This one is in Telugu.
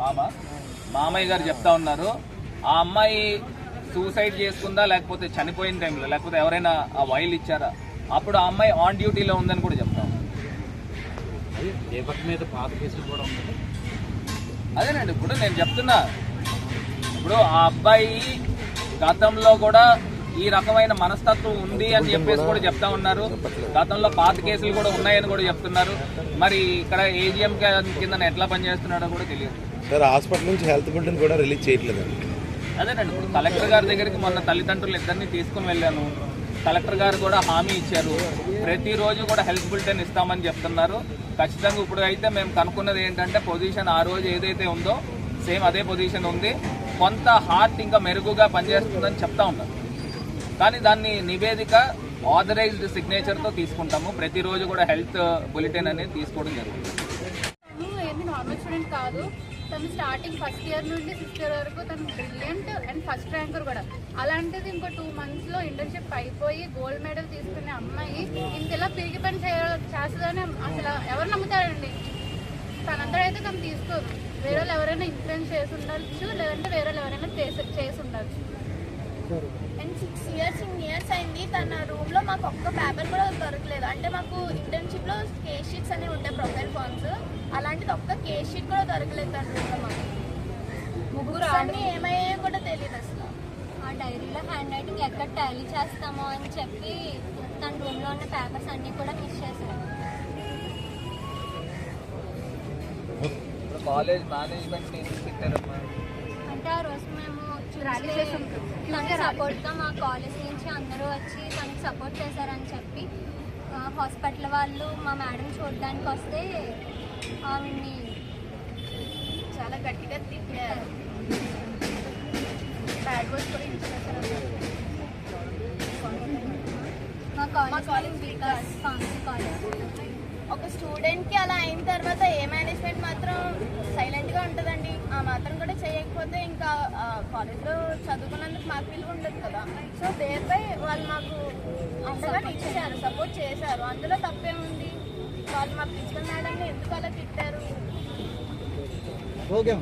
మామ. మామయ్య గారు చెప్తా ఉన్నారు. ఆ అమ్మాయి సూసైడ్ చేసుకుందా లేకపోతే చనిపోయిన టైంలో లేకపోతే ఎవరైనా ఆ వైల్ ఇచ్చారా? అప్పుడు ఆ అమ్మాయి ఆన్ డ్యూటీలో ఉందని కూడా చెప్తా. మీద పాత కేసులు కూడా ఉంది అదేనండి ఇప్పుడు నేను చెప్తున్నా. ఇప్పుడు ఆ అబ్బాయి గతంలో కూడా ఈ రకమైన మనస్తత్వం ఉంది అని చెప్పేసి కూడా చెప్తా ఉన్నారు. గతంలో పాత కేసులు కూడా ఉన్నాయని కూడా చెప్తున్నారు. మరి ఇక్కడ ఏజిఎం కింద ఎట్లా పనిచేస్తున్నాడో కూడా తెలియదు. సార్ హాస్పిటల్ నుంచి హెల్త్ బులెటిన్ కూడా రిలీజ్ చేయట్లేదండి అదేనండి ఇప్పుడు కలెక్టర్ గారి దగ్గరికి మొన్న తల్లిదండ్రులు ఇద్దరిని తీసుకుని వెళ్ళాను. కలెక్టర్ గారు కూడా హామీ ఇచ్చారు. ప్రతిరోజు కూడా హెల్త్ బులెటిన్ ఇస్తామని చెప్తున్నారు. ఖచ్చితంగా ఇప్పుడు అయితే మేము కనుక్కున్నది ఏంటంటే పొజిషన్ ఆ రోజు ఏదైతే ఉందో సేమ్ అదే పొజిషన్ ఉంది. కొంత హార్ట్ ఇంకా మెరుగుగా పనిచేస్తుందని చెప్తా ఉన్నారు. కానీ దాన్ని నివేదిక ఆథరైజ్డ్ సిగ్నేచర్తో తీసుకుంటాము. ప్రతిరోజు కూడా హెల్త్ బులెటిన్ అనేది తీసుకోవడం జరుగుతుంది. నార్మల్ స్టూడెంట్ కాదు. తను స్టార్టింగ్ ఫస్ట్ ఇయర్ నుండి సిక్స్త్ ఇయర్ వరకు తను బ్రిలియంట్ అండ్ ఫస్ట్ ర్యాంకర్ కూడా. అలాంటిది ఇంకో టూ మంత్స్లో ఇంటర్న్షిప్ అయిపోయి గోల్డ్ మెడల్ తీసుకునే అమ్మాయి ఇంతలా తిరిగి పని చేయ చేస్తుందని అసలు ఎవరు నమ్ముతారండి? తనంతా అయితే తను తీసుకోదు వేరే వాళ్ళు ఎవరైనా ఇన్ఫ్లుయెన్స్ చేసి ఉండొచ్చు లేదంటే వేరే వాళ్ళు ఎవరైనా చేసి చేసి ఉండొచ్చు. And six years in years అయింది. తన రూమ్లో మాకు ఒక్క పేపర్ కూడా దొరకలేదు. అంటే మాకు ఇంటర్న్షిప్లో కేస్ షీట్స్ అనేవి ఉంటాయి ప్రొఫైల్ ఫార్మ్స్ అలాంటిది ఒక్క కేస్ షీట్ కూడా దొరకలేదు తన అన్ని ఏమయ్యాయో కూడా తెలియదు అసలు. ఆ డైరీలో హ్యాండ్ రైటింగ్ ఎక్కడ టాలీ చేస్తామో అని చెప్పి తన రూమ్లో ఉన్న పేపర్స్ అన్నీ కూడా మిస్ చేశారు. ఇప్పుడు కాలేజ్ మేనేజ్మెంట్ అంటే ఆ రోజు మేము. తనకి సపోర్ట్గా మా కాలేజ్ నుంచి అందరూ వచ్చి తనకి సపోర్ట్ చేశారని చెప్పి ఆ, హాస్పిటల్ వాళ్ళు మా మేడం చూడడానికి వస్తే ఆవిడ్ని చాలా గట్టిగా తిట్టారు. ఒక స్టూడెంట్కి అలా అయిన తర్వాత ఏ మేనేజ్మెంట్ మాత్రం సైలెంట్గా ఉంటుందండి. ఆ మాత్రం కూడా చేయకపోతే ఇంకా కాలేజ్లో చదువుకున్నందుకు మాకు విలువ ఉండదు కదా. సో దేనిపై వాళ్ళు మాకు అంతగా ఇచ్చారు సపోర్ట్ చేశారు. అందులో తప్పే ఉంది వాళ్ళు మా ప్రిన్సిపల్ మేడంని ఎందుకు అలా తిట్టారు? ఓకే